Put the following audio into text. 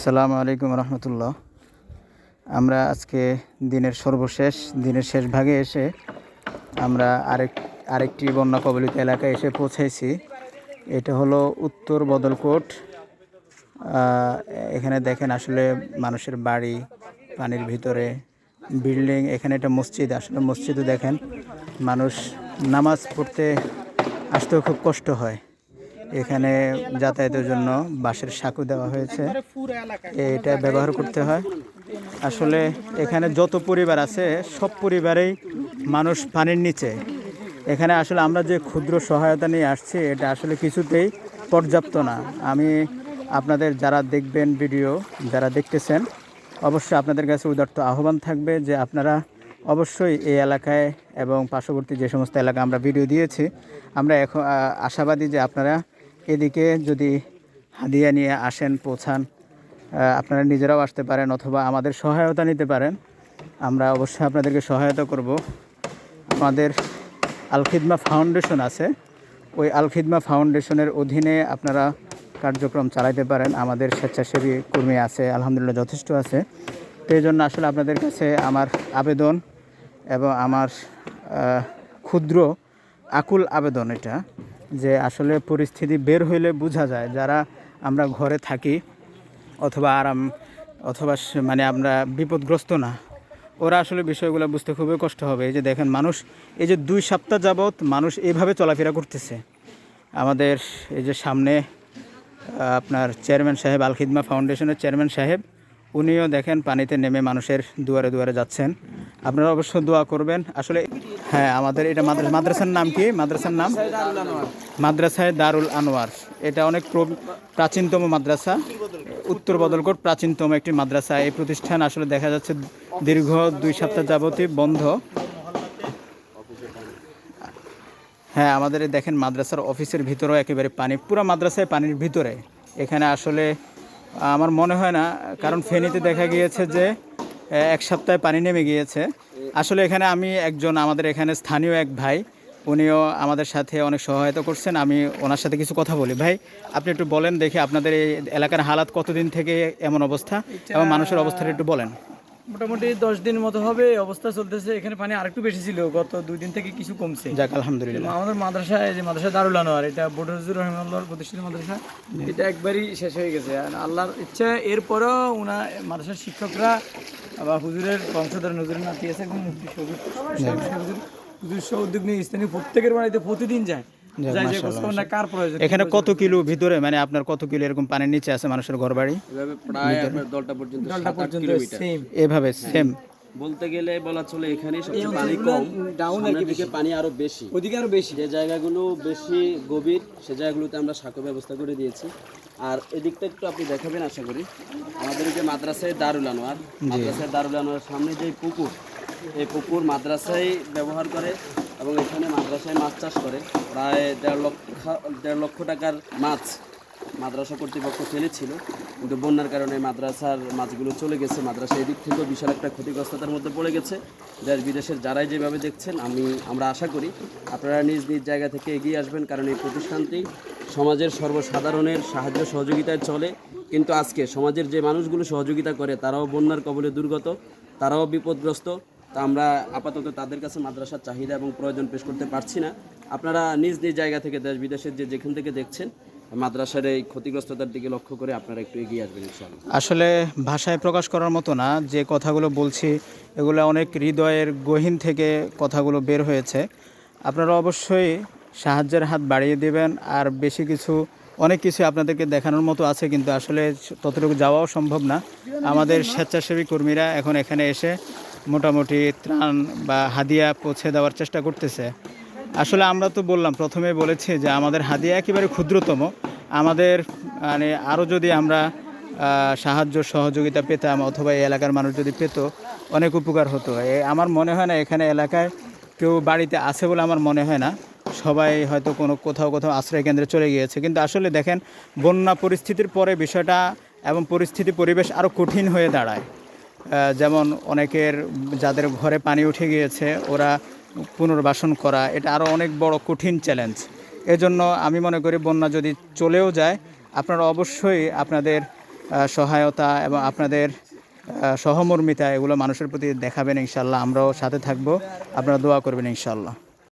আসসালামু আলাইকুম রহমতুল্লাহ। আমরা আজকে দিনের সর্বশেষ, দিনের শেষ ভাগে এসে আমরা আরেক, আরেকটি বন্যা কবলিত এলাকায় এসে পৌঁছেছি। এটা হলো উত্তর বদলকোট। এখানে দেখেন আসলে মানুষের বাড়ি, পানির ভিতরে, বিল্ডিং, এখানে একটা মসজিদ, আসলে মসজিদও দেখেন। মানুষ নামাজ পড়তে আসতেও খুব কষ্ট হয়। এখানে যাতায়াতের জন্য বাঁশের সাঁকো দেওয়া হয়েছে। এটা ব্যবহার করতে হয়। আসলে এখানে যত পরিবার আছে, সব পরিবারেই মানুষ পানির নিচে। এখানে আসলে আমরা যে ক্ষুদ্র সহায়তা নিয়ে আসছি, এটা আসলে কিছুতেই পর্যাপ্ত না। আমি আপনাদের যারা দেখবেন ভিডিও, যারা দেখতেছেন, অবশ্যই আপনাদের কাছে উদার্ত আহ্বান থাকবে যে আপনারা অবশ্যই এই এলাকায় এবং পার্শ্ববর্তী যে সমস্ত এলাকা আমরা ভিডিও দিয়েছি, আমরা এখন আশাবাদী যে আপনারা এদিকে যদি হাদিয়া নিয়ে আসেন, পৌঁছান আপনারা নিজেরাও আসতে পারেন অথবা আমাদের সহায়তা নিতে পারেন। আমরা অবশ্যই আপনাদেরকে সহায়তা করব। আমাদের আলখিদমা ফাউন্ডেশন আছে। ওই আলখিদমা ফাউন্ডেশনের অধীনে আপনারা কার্যক্রম চালাইতে পারেন। আমাদের স্বেচ্ছাসেবী কর্মী আছে, আলহামদুলিল্লাহ যথেষ্ট আছে। তো এই জন্য আসলে আপনাদের কাছে আমার আবেদন এবং আমার ক্ষুদ্র আকুল আবেদন এটা। যে আসলে পরিস্থিতি বের হইলে বোঝা যায়। যারা আমরা ঘরে থাকি অথবা আরাম, অথবা মানে আমরা বিপদগ্রস্ত না, ওরা আসলে বিষয়গুলো বুঝতে খুবই কষ্ট হবে। এই যে দেখেন, মানুষ এই যে দুই সপ্তাহ যাবৎ মানুষ এইভাবে চলাফেরা করতেছে। আমাদের এই যে সামনে আপনার চেয়ারম্যান সাহেব আল খিদমা ফাউন্ডেশনের চেয়ারম্যান সাহেব উনিও দেখেন পানিতে নেমে মানুষের দুয়ারে দুয়ারে যাচ্ছেন। আপনারা অবশ্য দোয়া করবেন। আসলে হ্যাঁ আমাদের এটা মাদ্রাসা, মাদ্রাসার নাম কি? মাদ্রাসার নাম? মাদ্রাসায় দারুল আনোয়ার। এটা অনেক প্রাচীনতম মাদ্রাসা। উত্তর বদলকোট প্রাচীনতম একটি মাদ্রাসা। এই প্রতিষ্ঠান আসলে দেখা যাচ্ছে দীর্ঘ দুই সপ্তাহ যাবতই বন্ধ। হ্যাঁ আমাদের দেখেন মাদ্রাসার অফিসের ভিতরেও একেবারে পানি, পুরো মাদ্রাসায় পানির ভিতরে। এখানে আসলে আমার মনে হয় না কারণ ফেনীতে দেখা গিয়েছে যে এক সপ্তাহে পানি নেমে গিয়েছে। আসলে এখানে আমি একজন আমাদের এখানে স্থানীয় এক ভাই উনিও আমাদের সাথে অনেক সহায়তা করছেন আমি ওনার সাথে কিছু কথা বলি। ভাই আপনি একটু বলেন দেখি আপনাদের এই এলাকার হালাত কতদিন থেকে এমন অবস্থা? এবং মানুষের অবস্থাটা একটু বলেন। মোটামুটি দশ দিন মতো হবে অবস্থা চলতেছে। এখানে পানি আরেকটু বেশি ছিল গত দুই দিন থেকে কিছু কমছে। যাক আলহামদুলিল্লাহ। আমাদের মাদ্রাসায় যে মাদ্রাসা দারুল আনোয়ার এটা বদরুজুর রহমাল্লাহর প্রতিষ্ঠিত মাদ্রাসা এটা একবারই শেষ হয়ে গেছে। আর আল্লাহর ইচ্ছা এরপরও উনা মাদ্রাসার শিক্ষকরা বা হুজুরের বংশধর নজরুল নাতি আছে সবুজ হুজুর সহ উদ্যোগ নিয়ে স্থানীয় প্রত্যেকের বাড়িতে প্রতিদিন যায়। এখানে কত কিলো ভিতরে মানে আপনার কত কিলো এরকম পানির নিচে আছে মানুষের ঘর বাড়ি এভাবে প্রায় আপনার দলটা পর্যন্ত দলটা সাত আট পর্যন্ত কিলোমিটার। সেম বলতে গেলে বলা চলে এখানে সবচেয়ে পানি কম। ডাউন দিকে পানি আরও বেশি। ওদিকে আরও বেশি। যে জায়গাগুলো বেশি গভীর সে জায়গাগুলোতে আমরা সাঁকো ব্যবস্থা করে দিয়েছি। আর এদিকটা একটু আপনি দেখাবেন আশা করি। আমাদের যে মাদ্রাসায় দারুল আনোয়ার মাদ্রাসায় দারুল আনোয়ার সামনে যে পুকুর এই পুকুর মাদ্রাসায় ব্যবহার করে এবং এখানে মাদ্রাসায় মাছ চাষ করে। প্রায় দেড় লক্ষ দেড় লক্ষ টাকার মাছ মাদ্রাসা কর্তৃপক্ষ ফেলেছিল। কিন্তু বন্যার কারণে মাদ্রাসার মাছগুলো চলে গেছে। মাদ্রাসা এদিক থেকেও বিশাল একটা ক্ষতিগ্রস্ততার মধ্যে পড়ে গেছে। দেশ বিদেশের যারাই যেভাবে দেখছেন, আমি, আমরা আশা করি আপনারা নিজ নিজ জায়গা থেকে এগিয়ে আসবেন, কারণ এই প্রতিষ্ঠানটি সমাজের সর্বসাধারণের সাহায্য সহযোগিতায় চলে। কিন্তু আজকে সমাজের যে মানুষগুলো সহযোগিতা করে, তারাও বন্যার কবলে দুর্গত, তারাও বিপদগ্রস্ত। তা আমরা আপাতত তাদের কাছে মাদ্রাসার চাহিদা এবং প্রয়োজন পেশ করতে পারছি না। আপনারা নিজ নিজ জায়গা থেকে দেশ বিদেশের যে যেখান থেকে দেখছেন, মাদ্রাসার এই ক্ষতিগ্রস্ততার দিকে লক্ষ্য করে আপনারা একটু এগিয়ে আসবেন আসলে ভাষায় প্রকাশ করার মতো না, যে কথাগুলো বলছি এগুলো অনেক হৃদয়ের গহীন থেকে কথাগুলো বের হয়েছে। আপনারা অবশ্যই সাহায্যের হাত বাড়িয়ে দেবেন, আর বেশি কিছু, অনেক কিছু আপনাদেরকে দেখানোর মতো আছে, কিন্তু আসলে ততটুকু যাওয়াও সম্ভব না। আমাদের স্বেচ্ছাসেবী কর্মীরা এখন এখানে এসে মোটামুটি ত্রাণ বা হাদিয়া পৌঁছে দেওয়ার চেষ্টা করতেছে। আসলে আমরা তো বললাম, প্রথমে বলেছি যে আমাদের হাদিয়া একেবারে ক্ষুদ্রতম। আমাদের মানে আরও যদি আমরা সাহায্য, সহযোগিতা পেতাম অথবা এই এলাকার মানুষ যদি পেত, অনেক উপকার হতো। আমার মনে হয় না এখানে এলাকায় কেউ বাড়িতে আছে বলে আমার মনে হয় না। সবাই হয়তো কোনো কোথাও কোথাও আশ্রয় কেন্দ্রে চলে গিয়েছে। কিন্তু আসলে দেখেন, বন্যা পরিস্থিতির পরে বিষয়টা এবং পরিস্থিতি, পরিবেশ আরও কঠিন হয়ে দাঁড়ায়। যেমন অনেকের, যাদের ঘরে পানি উঠে গিয়েছে, ওরা পুনর্বাসন করা, এটা আরও অনেক বড় কঠিন চ্যালেঞ্জ এজন্য আমি মনে করি বন্যা যদি চলেও যায়, আপনারা অবশ্যই আপনাদের সহায়তা এবং আপনাদের সহমর্মিতা এগুলো মানুষের প্রতি দেখাবেন ইনশাল্লাহ আমরাও সাথে থাকব। আপনারা দোয়া করবেন ইনশাল্লাহ